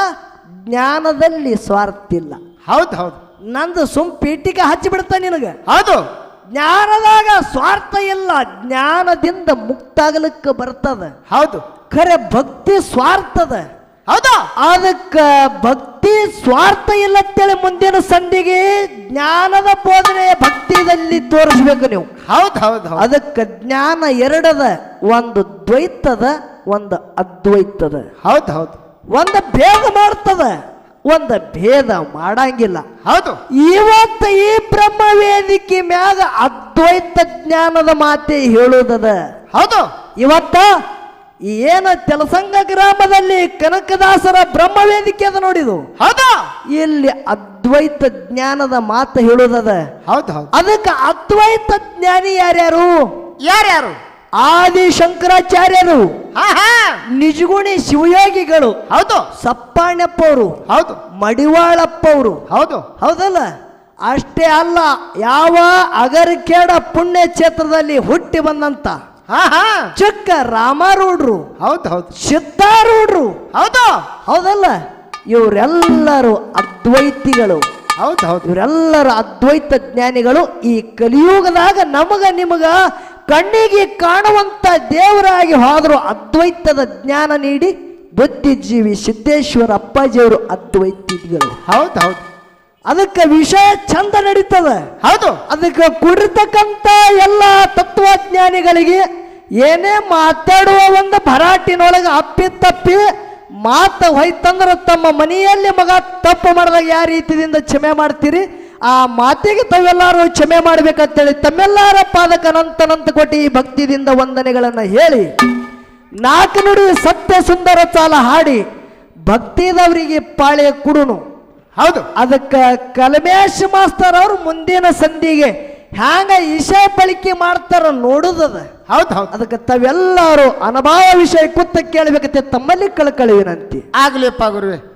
ಜ್ಞಾನದಲ್ಲಿ ಸ್ವಾರ್ಥ ಇಲ್ಲ. ಹೌದು ಹೌದು. ನಂದು ಸುಮ್ ಪೀಟಿಗೆ ಹಚ್ಚಿಬಿಡ್ತ ನಿನಗ. ಹೌದು. ಜ್ಞಾನದಾಗ ಸ್ವಾರ್ಥ ಇಲ್ಲ ಜ್ಞಾನದಿಂದ ಮುಕ್ತಾಗಲಿಕ್ಕೆ ಬರ್ತದ. ಹೌದು. ಖರೆ ಭಕ್ತಿ ಸ್ವಾರ್ಥದ. ಹೌದು? ಅದಕ್ಕೆ ಭಕ್ತಿ ಸ್ವಾರ್ಥ ಇಲ್ಲ ಅಂತೇಳಿ ಮುಂದಿನ ಸಂಧಿಗೆ ಜ್ಞಾನದ ಬೋಧನೆ ಭಕ್ತಿದಲ್ಲಿ ತೋರಿಸ್ಬೇಕು ನೀವು. ಹೌದು ಹೌದು. ಅದಕ್ಕೆ ಜ್ಞಾನ ಎರಡದ ಒಂದು ದ್ವೈತದ ಒಂದು ಅದ್ವೈತದ. ಹೌದು ಹೌದು. ಒಂದು ಭೇದ ಮಾಡ್ತದ. ಒಂದು ಭೇದ ಮಾಡಂಗಿಲ್ಲ. ಹೌದು. ಇವತ್ತು ಈ ಬ್ರಹ್ಮ ವೇದಿಕೆ ಮ್ಯಾಗ ಅದ್ವೈತ ಜ್ಞಾನದ ಮಾತೆ ಹೇಳುವುದದ ಹೌದು. ಇವತ್ತ ಏನ ತೆಲಸಂಗ ಗ್ರಾಮದಲ್ಲಿ ಕನಕದಾಸರ ಬ್ರಹ್ಮ ವೇದಿಕೆ ಅದ ನೋಡಿದು. ಹೌದು. ಇಲ್ಲಿ ಅದ್ವೈತ ಜ್ಞಾನದ ಮಾತು ಹೇಳುವುದದ ಹೌದು ಹೌದು. ಅದಕ್ಕೆ ಅದ್ವೈತ ಜ್ಞಾನಿ ಯಾರ್ಯಾರು? ಯಾರ್ಯಾರು? ಆದಿ ಶಂಕರಾಚಾರ್ಯರು ನಿಜಗುಣಿ ಶಿವಯೋಗಿಗಳು ಹೌದು. ಸಪ್ಪಾಣಪ್ಪವರು ಹೌದು. ಮಡಿವಾಳಪ್ಪವರು. ಹೌದು. ಹೌದಲ್ಲ? ಅಷ್ಟೇ ಅಲ್ಲ ಯಾವ ಅಗರಕೇಡ ಪುಣ್ಯ ಕ್ಷೇತ್ರದಲ್ಲಿ ಹುಟ್ಟಿ ಬಂದಂತ ಚಿಕ್ಕ ರಾಮಾರೂಢರು ಹೌದು ಹೌದು. ಸಿದ್ಧಾರೂಢರು. ಹೌದು. ಹೌದಲ್ಲ? ಇವರೆಲ್ಲರೂ ಅದ್ವೈತಿಗಳು. ಹೌದು ಹೌದು. ಇವರೆಲ್ಲರ ಅದ್ವೈತ ಜ್ಞಾನಿಗಳು ಈ ಕಲಿಯುಗದಾಗ ನಮಗ ನಿಮಗ ಕಣ್ಣಿಗೆ ಕಾಣುವಂತ ದೇವರಾಗಿ ಹೋದರೂ ಅದ್ವೈತದ ಜ್ಞಾನ ನೀಡಿ ಬುದ್ಧಿಜೀವಿ ಸಿದ್ದೇಶ್ವರ ಅಪ್ಪಾಜಿಯವರು ಅದ್ವೈತಿಗಳು. ಹೌದು ಹೌದು. ಅದಕ್ಕೆ ವಿಷಯ ಚಂದ ನಡೀತದ. ಹೌದು. ಅದಕ್ಕೆ ಕುಡಿರ್ತಕ್ಕಂಥ ಎಲ್ಲ ತತ್ವಜ್ಞಾನಿಗಳಿಗೆ ಏನೇ ಮಾತಾಡುವ ಒಂದು ಭರಾಟಿನೊಳಗೆ ಅಪ್ಪಿ ತಪ್ಪಿ ಮಾತು ಹೋಯ್ತಂದ್ರೆ ತಮ್ಮ ಮನೆಯಲ್ಲಿ ಮಗ ತಪ್ಪು ಮಾಡಿದಾಗ ಯಾವ ರೀತಿಯಿಂದ ಕ್ಷಮೆ ಮಾಡ್ತೀರಿ? ಆ ಮಾತಿಗೆ ತಾವೆಲ್ಲರೂ ಕ್ಷಮೆ ಮಾಡ್ಬೇಕಂತೇಳಿ ತಮ್ಮೆಲ್ಲರ ಪಾದಕ ನಂತ ನಂತ ಕೊಟ್ಟು ಈ ಭಕ್ತಿದಿಂದ ವಂದನೆಗಳನ್ನು ಹೇಳಿ ನಾಲ್ಕು ನುಡಿ ಸತ್ಯ ಸುಂದರ ಚಾಲ ಹಾಡಿ ಭಕ್ತಿದವರಿಗೆ ಪಾಳೆ ಕುಡುನು. ಹೌದು. ಅದಕ್ಕೆ ಕಲಮೇಶ್ ಮಾಸ್ತರ್ ಅವರು ಮುಂದಿನ ಸಂಧಿಗೆ ಹ್ಯಾಂಗ ವಿಷಯ ಬಳಕೆ ಮಾಡ್ತಾರ ನೋಡುದದ. ಹೌದು ಹೌದು. ಅದಕ್ಕೆ ತಾವೆಲ್ಲರೂ ಅನುಭವ ವಿಷಯ ಕೂತ ಕೇಳಬೇಕಂತೆ ತಮ್ಮಲ್ಲಿ ಕಳ್ಕಳಿ ವಿನಂತಿ ಆಗ್ಲಿಪ್ಪ ಗುರುವೆ.